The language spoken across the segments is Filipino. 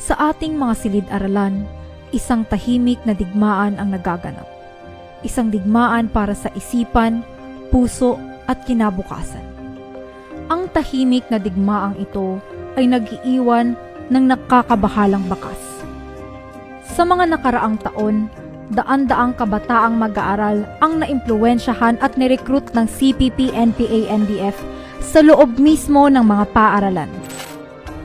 Sa ating mga silid-aralan, isang tahimik na digmaan ang nagaganap. Isang digmaan para sa isipan, puso at kinabukasan. Ang tahimik na digmaang ito ay nagiiwan ng nakakabahalang bakas. Sa mga nakaraang taon, daan-daang kabataang mag-aaral ang naimpluwensyahan at nirecruit ng CPP, NPA, NDF sa loob mismo ng mga paaralan.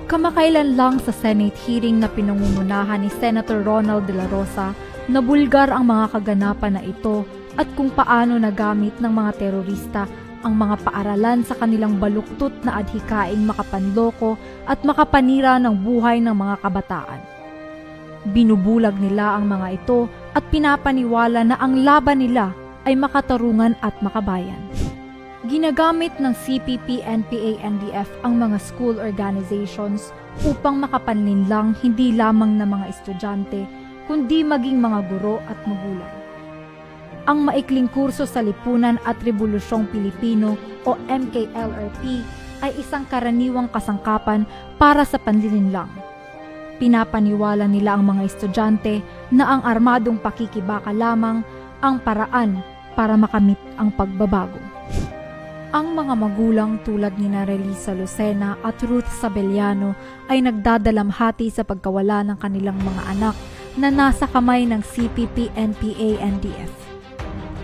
Kamakailan lang sa Senate hearing na pinangungunahan ni Senator Ronald De La Rosa, nabulgar ang mga kaganapan na ito at kung paano nagamit ng mga terorista ang mga paaralan sa kanilang baluktot na adhikaing makapanloko at makapanira ng buhay ng mga kabataan. Binubulag nila ang mga ito at pinapaniwala na ang laban nila ay makatarungan at makabayan. Ginagamit ng CPP, NPA, NDF ang mga school organizations upang makapanlinlang hindi lamang ng mga estudyante, kundi maging mga guro at magulang. Ang maikling kurso sa Lipunan at Rebolusyong Pilipino o MKLRP ay isang karaniwang kasangkapan para sa panlilinlang. Pinapaniwala nila ang mga estudyante na ang armadong pakikibaka lamang ang paraan para makamit ang pagbabago. Ang mga magulang tulad ni Narelisa Lucena at Ruth Sabeliano ay nagdadalamhati sa pagkawala ng kanilang mga anak na nasa kamay ng CPP, NPA, NDF.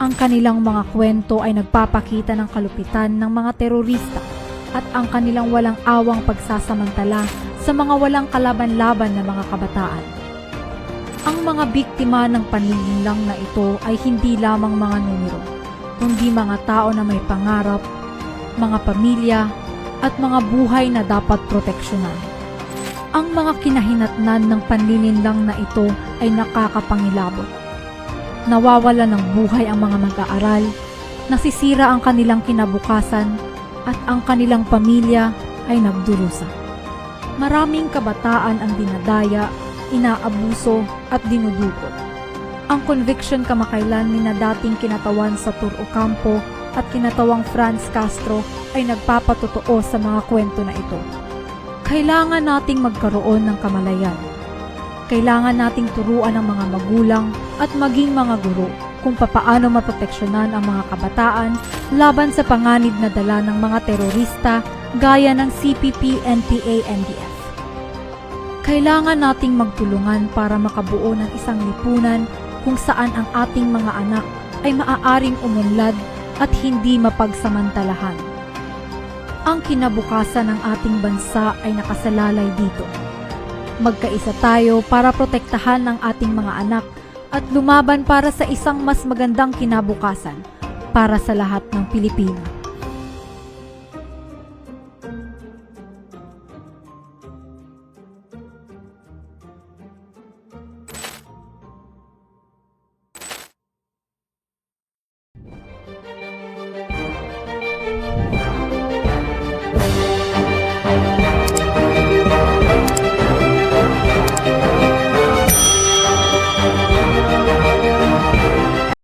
Ang kanilang mga kwento ay nagpapakita ng kalupitan ng mga terorista at ang kanilang walang awang pagsasamantala sa mga walang kalaban-laban na mga kabataan. Ang mga biktima ng panlilinlang na ito ay hindi lamang mga numero, kundi mga tao na may pangarap, mga pamilya, at mga buhay na dapat proteksyonan. Ang mga kinahinatnan ng panlilinlang na ito ay nakakapangilabot. Nawawala ng buhay ang mga mag-aaral, nasisira ang kanilang kinabukasan, at ang kanilang pamilya ay nagdurusa. Maraming kabataan ang dinadaya, inaabuso at dinudukot. Ang conviction kamakailan ni na dating kinatawan sa Tour Ocampo at kinatawang Franz Castro ay nagpapatotoo sa mga kwento na ito. Kailangan nating magkaroon ng kamalayan. Kailangan nating turuan ang mga magulang at maging mga guro kung papaano maproteksyonan ang mga kabataan laban sa panganib na dala ng mga terorista gaya ng CPP, NPA, NDF. Kailangan nating magtulungan para makabuo ng isang lipunan kung saan ang ating mga anak ay maaaring umunlad at hindi mapagsamantalahan. Ang kinabukasan ng ating bansa ay nakasalalay dito. Magkaisa tayo para protektahan ang ating mga anak at lumaban para sa isang mas magandang kinabukasan para sa lahat ng Pilipino.